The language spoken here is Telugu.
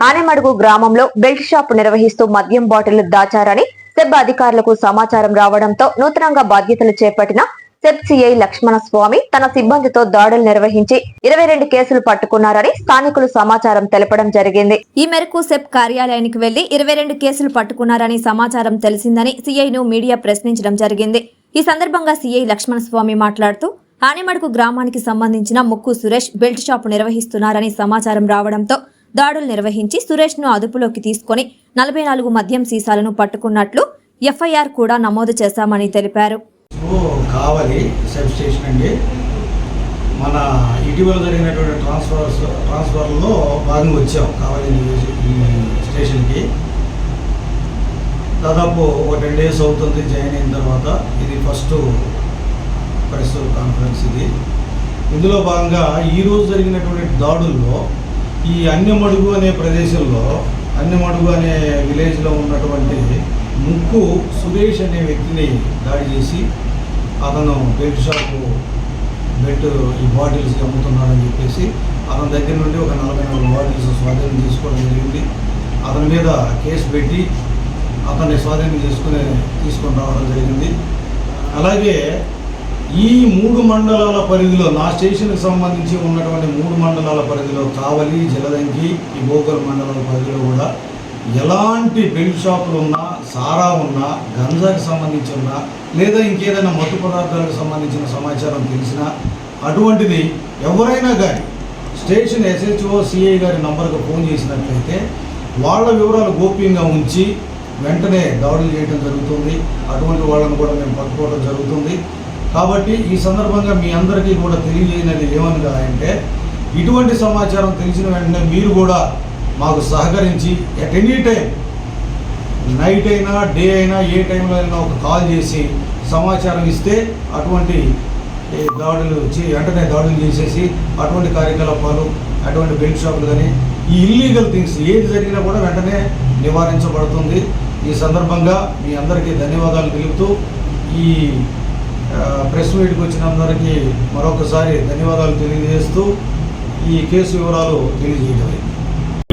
ఆనెమడుగు గ్రామంలో బెల్ట్ షాప్ నిర్వహిస్తూ మద్యం బాటిల్ దాచారని సెబ్ అధికారులకు సమాచారం రావడంతో నూతనంగా బాధ్యతలు చేపట్టిన సెబ్ సిఐ లక్ష్మణ స్వామి తన సిబ్బందితో దాడులు నిర్వహించి ఇరవై రెండు కేసులు పట్టుకున్నారని స్థానికులు సమాచారం తెలపడం జరిగింది. ఈ మేరకు సెప్ కార్యాలయానికి వెళ్ళి ఇరవై రెండు కేసులు పట్టుకున్నారని సమాచారం తెలిసిందని సీఐను మీడియా ప్రశ్నించడం జరిగింది. ఈ సందర్భంగా సీఐ లక్ష్మణస్వామి మాట్లాడుతూ ఆనెమడుకు గ్రామానికి సంబంధించిన ముక్కు సురేష్ బెల్ట్ షాప్ నిర్వహిస్తున్నారని సమాచారం రావడంతో దాడులు నిర్వహించి సురేష్ను అదుపులోకి తీసుకొని నలభై నాలుగు మద్యం సీసాలను పట్టుకున్నట్లు ఎఫ్ఐఆర్ కూడా నమోదు చేశామని తెలిపారు. కావాలి కావలి సబ్ స్టేషన్ అండి మన ఇటీవల జరిగినటువంటి ట్రాన్స్ఫర్స్ ట్రాన్స్ఫర్లో భాగంగా వచ్చాం. కావాలి స్టేషన్కి. దాదాపు ఒక టెన్ డేస్ అవుతుంది జాయిన్ అయిన తర్వాత ఇది ఫస్ట్ ప్రెస్ కాన్ఫరెన్స్ ఇది. ఇందులో భాగంగా ఈరోజు జరిగినటువంటి దాడుల్లో ఈ అన్యమడుగు అనే ప్రదేశంలో అన్నమడుగు అనే విలేజ్లో ఉన్నటువంటి ముక్కు సురేష్ అనే వ్యక్తిని దాడి చేసి అతను బెల్ట్ షాపు బెల్ట్ ఈ బాటిల్స్ అమ్ముతున్నాడని చెప్పేసి అతని దగ్గర నుండి ఒక నలభై నాలుగు బాటిల్స్ స్వాధీనం చేసుకోవడం జరిగింది. అతని మీద కేసు పెట్టి అతన్ని స్వాధీనం చేసుకుని తీసుకొని రావడం జరిగింది. అలాగే ఈ మూడు మండలాల పరిధిలో నా స్టేషన్కి సంబంధించి ఉన్నటువంటి మూడు మండలాల పరిధిలో కావలి జలదంకి ఈ భోగల్ మండలాల పరిధిలో కూడా ఎలాంటి బెల్ట్ షాపులు ఉన్నా సారా ఉన్నా గంజాకి సంబంధించి ఉన్నా లేదా ఇంకేదైనా మత్తు పదార్థాలకు సంబంధించిన సమాచారం తెలిసినా అటువంటిది ఎవరైనా కానీ స్టేషన్ ఎస్హెచ్ఓ సిఐ గారి నంబర్కి ఫోన్ చేసినట్లయితే వాళ్ళ వివరాలు గోప్యంగా ఉంచి వెంటనే దాడులు చేయడం జరుగుతుంది. అటువంటి వాళ్ళని కూడా మేము పట్టుకోవడం జరుగుతుంది. కాబట్టి ఈ సందర్భంగా మీ అందరికీ కూడా తెలియజేయనది ఏమనగా అంటే ఇటువంటి సమాచారం తెలిసిన వెంటనే మీరు కూడా మాకు సహకరించి ఎట్ ఎనీ టైం నైట్ అయినా డే అయినా ఏ టైంలో అయినా ఒక కాల్ చేసి సమాచారం ఇస్తే అటువంటి దాడులు వచ్చి వెంటనే దాడులు చేసేసి అటువంటి కార్యకలాపాలు అటువంటి బెల్ట్ షాపులు కానీ ఈ ఇల్లీగల్ థింగ్స్ ఏది జరిగినా కూడా వెంటనే నివారించబడుతుంది. ఈ సందర్భంగా మీ అందరికీ ధన్యవాదాలు తెలుపుతూ ఈ ప్రెస్ మీట్కి వచ్చిన అందరికీ మరొకసారి ధన్యవాదాలు తెలియజేస్తూ ఈ కేసు వివరాలు తెలియజేయడం